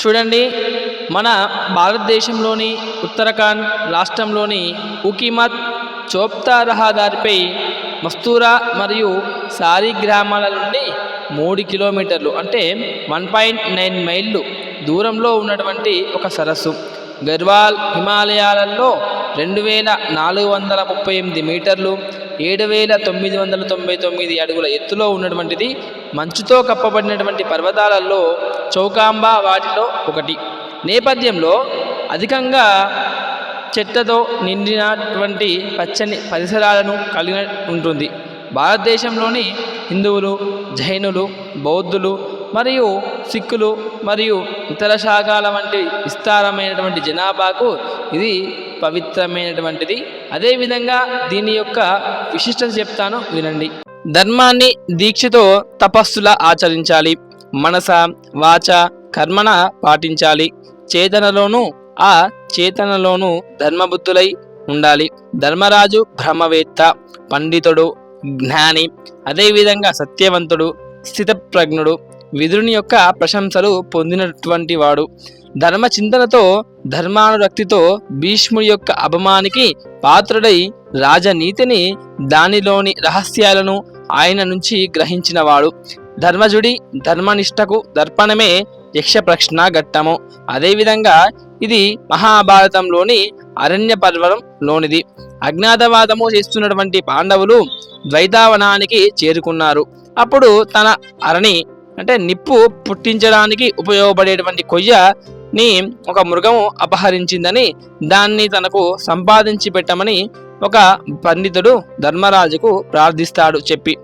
చూడండి మన భారతదేశంలోని ఉత్తరాఖండ్ రాష్ట్రంలోని ఉకిమత్ చోప్తా రహదారిపై మస్తూరా మరియు సారీ గ్రామాల నుండి మూడు కిలోమీటర్లు అంటే వన్ పాయింట్ నైన్ మైళ్ళు దూరంలో ఉన్నటువంటి ఒక సరస్సు. గర్వాల్ హిమాలయాలలో రెండు వేల నాలుగు వందల ముప్పై ఎనిమిది మీటర్లు ఏడు వేల తొమ్మిది వందల తొంభై తొమ్మిది అడుగుల ఎత్తులో ఉన్నటువంటిది మంచుతో కప్పబడినటువంటి పర్వతాలలో చౌకాంబా వాటిలో ఒకటి. నేపథ్యంలో అధికంగా చెట్లతో నిండినటువంటి పచ్చని పరిసరాలను కలిగి ఉంటుంది. భారతదేశంలోని హిందువులు జైనులు బౌద్ధులు మరియు సిక్కులు మరియు ఇతర శాఖల వంటి విస్తారమైనటువంటి జనాభాకు ఇది పవిత్రమైనటువంటిది. అదేవిధంగా దీని యొక్క విశిష్టత చెప్తాను వినండి. ధర్మాన్ని దీక్షతో తపస్సులా ఆచరించాలి. మనస వాచ కర్మణ పాటించాలి. చేతనలోనూ ఆ చేతనలోనూ ధర్మబుద్ధులై ఉండాలి. ధర్మరాజు బ్రహ్మవేత్త పండితుడు జ్ఞాని అదేవిధంగా సత్యవంతుడు స్థితప్రజ్ఞుడు విదురుని యొక్క ప్రశంసలు పొందినటువంటి వాడు. ధర్మ చింతనతో ధర్మానురక్తితో భీష్ముడి యొక్క అభమానికి పాత్రుడై రాజనీతిని దానిలోని రహస్యాలను ఆయన నుంచి గ్రహించినవాడు. ధర్మజుడి ధర్మనిష్టకు దర్పణమే యక్ష ప్రశ్న ఘట్టము. అదేవిధంగా ఇది మహాభారతంలోని అరణ్య పర్వతంలోనిది అజ్ఞాతవాదము చేస్తున్నటువంటి పాండవులు ద్వైతావనానికి చేరుకున్నారు. అప్పుడు తన అరణి అంటే నిప్పు పుట్టించడానికి ఉపయోగపడేటువంటి కొయ్యని ఒక మృగము అపహరించిందని దాన్ని తనకు సంపాదించి పెట్టమని ఒక పండితుడు ధర్మరాజుకు ప్రార్థిస్తాడు చెప్పి.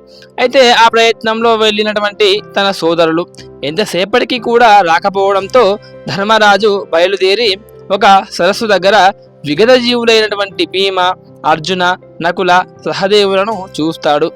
అయితే ఆ ప్రయత్నంలో వెళ్ళినటువంటి తన సోదరులు ఎంతసేపటికి కూడా రాకపోవడంతో ధర్మరాజు బయలుదేరి ఒక సరస్సు దగ్గర విగత జీవులైనటువంటి భీమ అర్జున నకుల సహదేవులను చూస్తాడు.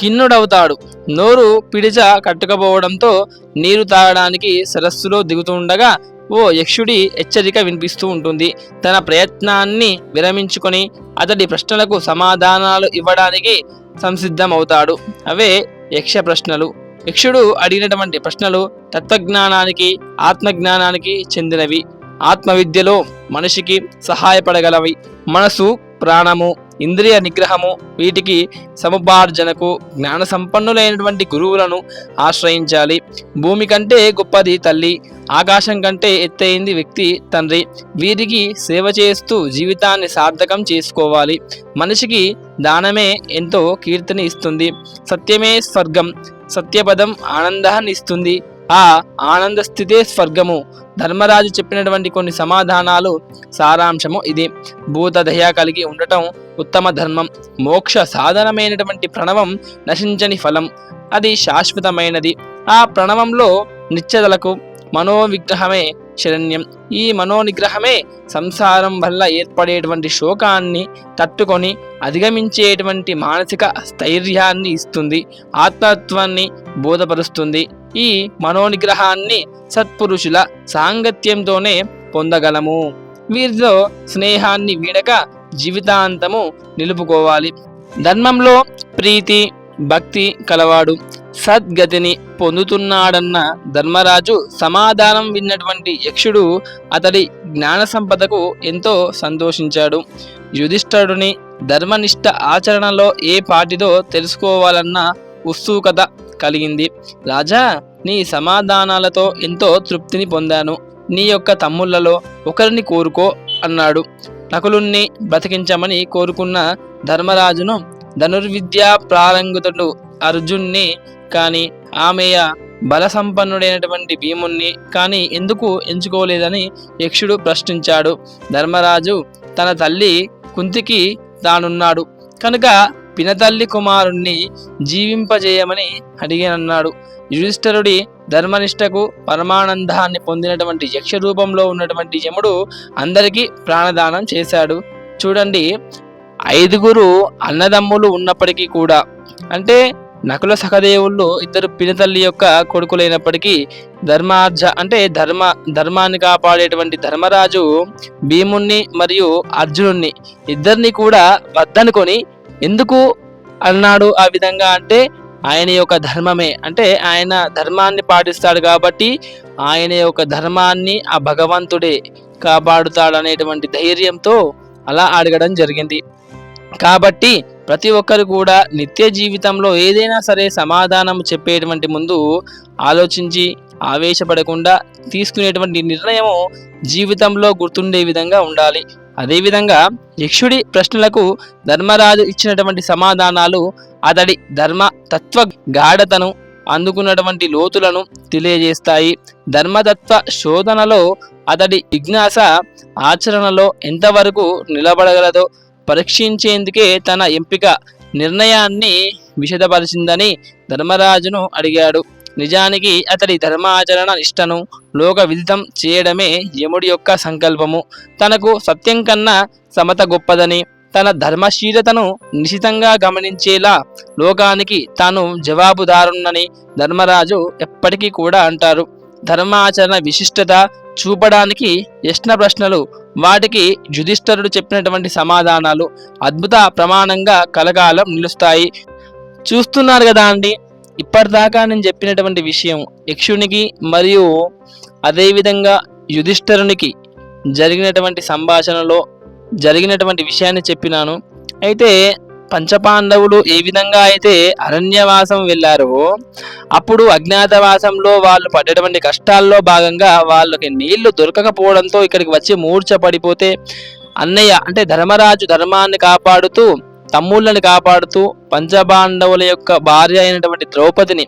కిన్నుడవుతాడు నోరు పిడిచ కట్టుకపోవడంతో నీరు తాగడానికి సరస్సులో దిగుతుండగా ఓ యక్షుడి హెచ్చరిక వినిపిస్తూ ఉంటుంది. తన ప్రయత్నాన్ని విరమించుకొని అతడి ప్రశ్నలకు సమాధానాలు ఇవ్వడానికి సంసిద్ధమవుతాడు. అవే యక్ష ప్రశ్నలు. యక్షుడు అడిగినటువంటి ప్రశ్నలు తత్వజ్ఞానానికి ఆత్మజ్ఞానానికి చెందినవి. ఆత్మవిద్యలో మనిషికి సహాయపడగలవి. మనసు ప్రాణము ఇంద్రియ నిగ్రహము వీటికి సముపార్జనకు జ్ఞాన సంపన్నులైనటువంటి గురువులను ఆశ్రయించాలి. భూమి కంటే గొప్పది తల్లి ఆకాశం కంటే ఎత్తైంది వ్యక్తి తండ్రి. వీరికి సేవ చేస్తూ జీవితాన్ని సార్థకం చేసుకోవాలి. మనిషికి దానమే ఎంతో కీర్తిని ఇస్తుంది. సత్యమే స్వర్గం సత్యపదం ఆనందాన్ని ఇస్తుంది. ఆ ఆనంద స్థితే స్వర్గము. ధర్మరాజు చెప్పినటువంటి కొన్ని సమాధానాలు సారాంశము ఇది. భూతదయ కలిగి ఉండటం ఉత్తమ ధర్మం. మోక్ష సాధనమైనటువంటి ప్రణవం నశించని ఫలం. అది శాశ్వతమైనది. ఆ ప్రణవంలో నిశ్చదలకు మనోవిగ్రహమే శరణ్యం. ఈ మనోనిగ్రహమే సంసారం వల్ల ఏర్పడేటువంటి శోకాన్ని తట్టుకొని అధిగమించేటువంటి మానసిక స్థైర్యాన్ని ఇస్తుంది. ఆత్మత్వాన్ని బోధపరుస్తుంది. ఈ మనోనిగ్రహాన్ని సత్పురుషుల సాంగత్యంతోనే పొందగలము. వీరిలో స్నేహాన్ని వీడక జీవితాంతము నిలుపుకోవాలి. ధర్మంలో ప్రీతి భక్తి కలవాడు సద్గతిని పొందుతున్నాడన్న ధర్మరాజు సమాధానం విన్నటువంటి యక్షుడు అతడి జ్ఞాన సంపదకు ఎంతో సంతోషించాడు. యుధిష్ఠరుని ధర్మనిష్ట ఆచరణలో ఏ పాటిదో తెలుసుకోవాలన్న ఉత్సుకత కలిగింది. రాజా నీ సమాధానాలతో ఎంతో తృప్తిని పొందాను. నీ యొక్క తమ్ముళ్ళలో ఒకరిని కోరుకో అన్నాడు. నకులుణ్ణి బ్రతికించమని కోరుకున్న ధర్మరాజును ధనుర్విద్యా ప్రారంగుతుడు అర్జున్ని కానీ ఆమెయ బలసంపన్నుడైనటువంటి భీముణ్ణి కానీ ఎందుకు ఎంచుకోలేదని యక్షుడు ప్రశ్నించాడు. ధర్మరాజు తన తల్లి కుంతికి తానున్నాడు. కనుక పినతల్లి కుమారుణ్ణి జీవింపజేయమని అడిగినన్నాడు. యుధిష్ఠరుడి ధర్మనిష్టకు పరమానందాన్ని పొందినటువంటి యక్ష రూపంలో ఉన్నటువంటి యముడు అందరికీ ప్రాణదానం చేశాడు. చూడండి ఐదుగురు అన్నదమ్ములు ఉన్నప్పటికీ కూడా అంటే నకుల సహదేవుళ్ళు ఇద్దరు పినతల్లి యొక్క కొడుకులైనప్పటికీ ధర్మార్జ అంటే ధర్మ ధర్మాన్ని కాపాడేటువంటి ధర్మరాజు భీముణ్ణి మరియు అర్జునుణ్ణి. ఇద్దరిని కూడా వద్దనుకొని ఎందుకు అన్నాడు ఆ విధంగా అంటే ఆయన యొక్క ధర్మమే. అంటే ఆయన ధర్మాన్ని పాటిస్తాడు కాబట్టి ఆయన యొక్క ధర్మాన్ని ఆ భగవంతుడే కాపాడుతాడు అనేటువంటి ధైర్యంతో అలా అడగడం జరిగింది. కాబట్టి ప్రతి ఒక్కరు కూడా నిత్య జీవితంలో ఏదైనా సరే సమాధానం చెప్పేటువంటి ముందు ఆలోచించి ఆవేశపడకుండా తీసుకునేటువంటి నిర్ణయము జీవితంలో గుర్తుండే విధంగా ఉండాలి. అదేవిధంగా యక్షుడి ప్రశ్నలకు ధర్మరాజు ఇచ్చినటువంటి సమాధానాలు అతడి ధర్మ తత్వ గాఢతను అందుకున్నటువంటి లోతులను తెలియజేస్తాయి. ధర్మతత్వ శోధనలో అతడి జిజ్ఞాస ఆచరణలో ఎంతవరకు నిలబడగలదో పరీక్షించేందుకే తన ఎంపిక నిర్ణయాన్ని విషదపరిచిందని ధర్మరాజును అడిగాడు. నిజానికి అతడి ధర్మాచరణ నిష్టను లోక విదితం చేయడమే యముడి యొక్క సంకల్పము. తనకు సత్యం కన్నా సమత గొప్పదని తన ధర్మశీలతను నిశితంగా గమనించేలా లోకానికి తాను జవాబుదారున్నని ధర్మరాజు ఎప్పటికీ కూడా అంటారు. ధర్మాచరణ విశిష్టత చూపడానికి యష్ణ ప్రశ్నలు వాటికి యుధిష్ఠరుడు చెప్పినటువంటి సమాధానాలు అద్భుత ప్రమాణంగా కలకాలం నిలుస్తాయి. చూస్తున్నారు కదా అండి ఇప్పటిదాకా నేను చెప్పినటువంటి విషయం యక్షునికి మరియు అదేవిధంగా యుధిష్ఠరునికి జరిగినటువంటి సంభాషణలో జరిగినటువంటి విషయాన్ని చెప్పినాను. అయితే పంచపాండవులు ఏ విధంగా అయితే అరణ్యవాసం వెళ్ళారో అప్పుడు అజ్ఞాతవాసంలో వాళ్ళు పడ్డటువంటి కష్టాల్లో భాగంగా వాళ్ళకి నీళ్ళు దొరకకపోవడంతో ఇక్కడికి వచ్చి మూర్ఛ పడిపోతే అన్నయ్య అంటే ధర్మరాజు ధర్మాన్ని కాపాడుతూ తమ్ముళ్ళని కాపాడుతూ పంచబాండవుల యొక్క భార్య అయినటువంటి ద్రౌపదిని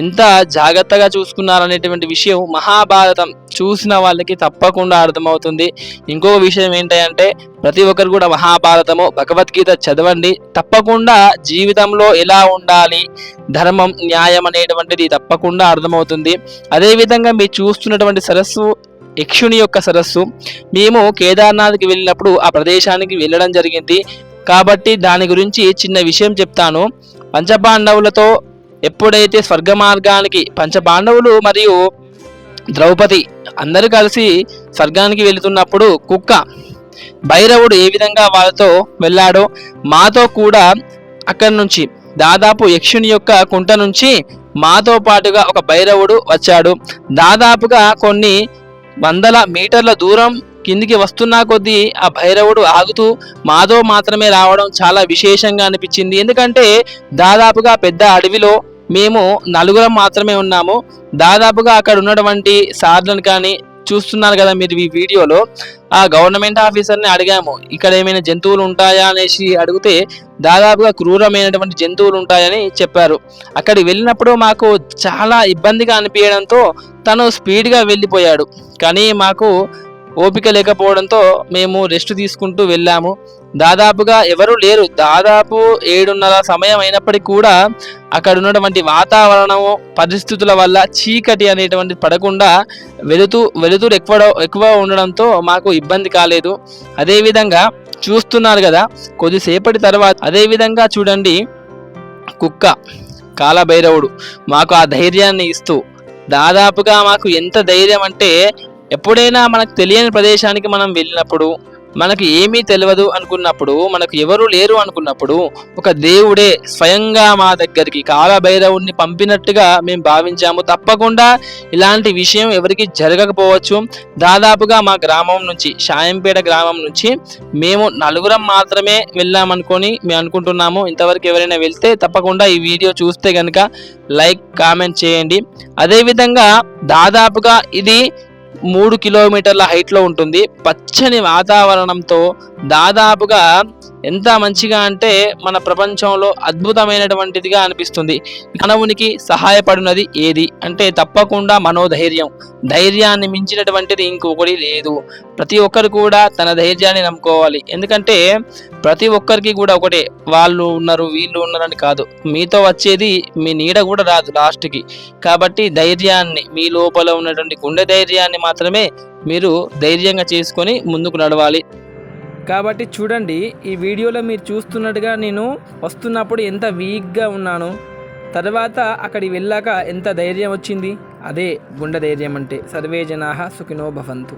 ఎంత జాగ్రత్తగా చూసుకున్నారనేటువంటి విషయం మహాభారతం చూసిన వాళ్ళకి తప్పకుండా అర్థమవుతుంది. ఇంకో విషయం ఏంటంటే ప్రతి ఒక్కరు కూడా మహాభారతము భగవద్గీత చదవండి. తప్పకుండా జీవితంలో ఎలా ఉండాలి ధర్మం న్యాయం అనేటువంటిది తప్పకుండా అర్థమవుతుంది. అదేవిధంగా మీరు చూస్తున్నటువంటి సరస్సు యక్షుని యొక్క సరస్సు మేము కేదార్నాథ్కి వెళ్ళినప్పుడు ఆ ప్రదేశానికి వెళ్ళడం జరిగింది. కాబట్టి దాని గురించి చిన్న విషయం చెప్తాను. పంచపాండవులతో ఎప్పుడైతే స్వర్గ మార్గానికి పంచపాండవులు మరియు ద్రౌపది అందరూ కలిసి స్వర్గానికి వెళుతున్నప్పుడు కుక్క భైరవుడు ఏ విధంగా వాళ్ళతో వెళ్ళాడో మాతో కూడా అక్కడి నుంచి దాదాపు యక్షుని యొక్క కుంట నుంచి మాతో పాటుగా ఒక భైరవుడు వచ్చాడు. దాదాపుగా కొన్ని వందల మీటర్ల దూరం కిందికి వస్తున్నా కొద్దీ ఆ భైరవుడు ఆగుతూ మాతో మాత్రమే రావడం చాలా విశేషంగా అనిపించింది. ఎందుకంటే దాదాపుగా పెద్ద అడవిలో మేము నలుగురం మాత్రమే ఉన్నాము. దాదాపుగా అక్కడ ఉన్నటువంటి సార్లను కానీ చూస్తున్నారు కదా మీరు ఈ వీడియోలో. ఆ గవర్నమెంట్ ఆఫీసర్ని అడిగాము ఇక్కడ ఏమైనా జంతువులు ఉంటాయా? అనేసి అడిగితే దాదాపుగా క్రూరమైనటువంటి జంతువులు ఉంటాయని చెప్పారు. అక్కడికి వెళ్ళినప్పుడు మాకు చాలా ఇబ్బందిగా అనిపించడంతో తను స్పీడ్గా వెళ్ళిపోయాడు. కానీ మాకు ఓపిక లేకపోవడంతో మేము రెస్ట్ తీసుకుంటూ వెళ్ళాము. దాదాపుగా ఎవరు లేరు. దాదాపు ఏడున్నర సమయం అయినప్పటికీ కూడా అక్కడ ఉన్నటువంటి వాతావరణం పరిస్థితుల వల్ల చీకటి అనేటువంటి పడకుండా వెలుతూ వెలుతురు ఎక్కువ ఎక్కువ ఉండడంతో మాకు ఇబ్బంది కాలేదు. అదేవిధంగా చూస్తున్నారు కదా కొద్దిసేపటి తర్వాత అదేవిధంగా చూడండి కుక్క కాలభైరవుడు మాకు ఆ ధైర్యాన్ని ఇస్తూ దాదాపుగా మాకు ఎంత ధైర్యం అంటే ఎప్పుడైనా మనకు తెలియని ప్రదేశానికి మనం వెళ్ళినప్పుడు మనకు ఏమీ తెలియదు అనుకున్నప్పుడు మనకు ఎవరు లేరు అనుకున్నప్పుడు ఒక దేవుడే స్వయంగా మా దగ్గరికి కాలభైరవుణ్ణి పంపినట్టుగా మేము భావించాము. తప్పకుండా ఇలాంటి విషయం ఎవరికి జరగకపోవచ్చు. దాదాపుగా మా గ్రామం నుంచి షాయంపేట గ్రామం నుంచి మేము నలుగురం మాత్రమే వెళ్ళామనుకొని మేము అనుకుంటున్నాము. ఇంతవరకు ఎవరైనా వెళ్తే తప్పకుండా ఈ వీడియో చూస్తే కనుక లైక్ కామెంట్ చేయండి. అదేవిధంగా దాదాపుగా ఇది మూడు కిలోమీటర్ల హైట్లో ఉంటుంది. పచ్చని వాతావరణంతో దాదాపుగా ఎంత మంచిగా అంటే మన ప్రపంచంలో అద్భుతమైనటువంటిదిగా అనిపిస్తుంది. మానవునికి సహాయపడినది ఏది? అంటే తప్పకుండా మనోధైర్యం. ధైర్యాన్ని మించినటువంటిది ఇంకొకటి లేదు. ప్రతి ఒక్కరు కూడా తన ధైర్యాన్ని నమ్ముకోవాలి. ఎందుకంటే ప్రతి ఒక్కరికి కూడా ఒకటే. వాళ్ళు ఉన్నారు వీళ్ళు ఉన్నారని కాదు. మీతో వచ్చేది మీ నీడ కూడా రాదు లాస్ట్కి. కాబట్టి ధైర్యాన్ని మీ లోపల ఉన్నటువంటి గుండె ధైర్యాన్ని మాత్రమే మీరు ధైర్యంగా చేసుకొని ముందుకు నడవాలి. కాబట్టి చూడండి ఈ వీడియోలో మీరు చూస్తున్నట్టుగా నేను వస్తున్నప్పుడు ఎంత వీక్గా ఉన్నాను. తర్వాత అక్కడికి వెళ్ళాక ఎంత ధైర్యం వచ్చింది? అదే గుండె ధైర్యం అంటే సర్వే జనా సుఖినో భవంతు.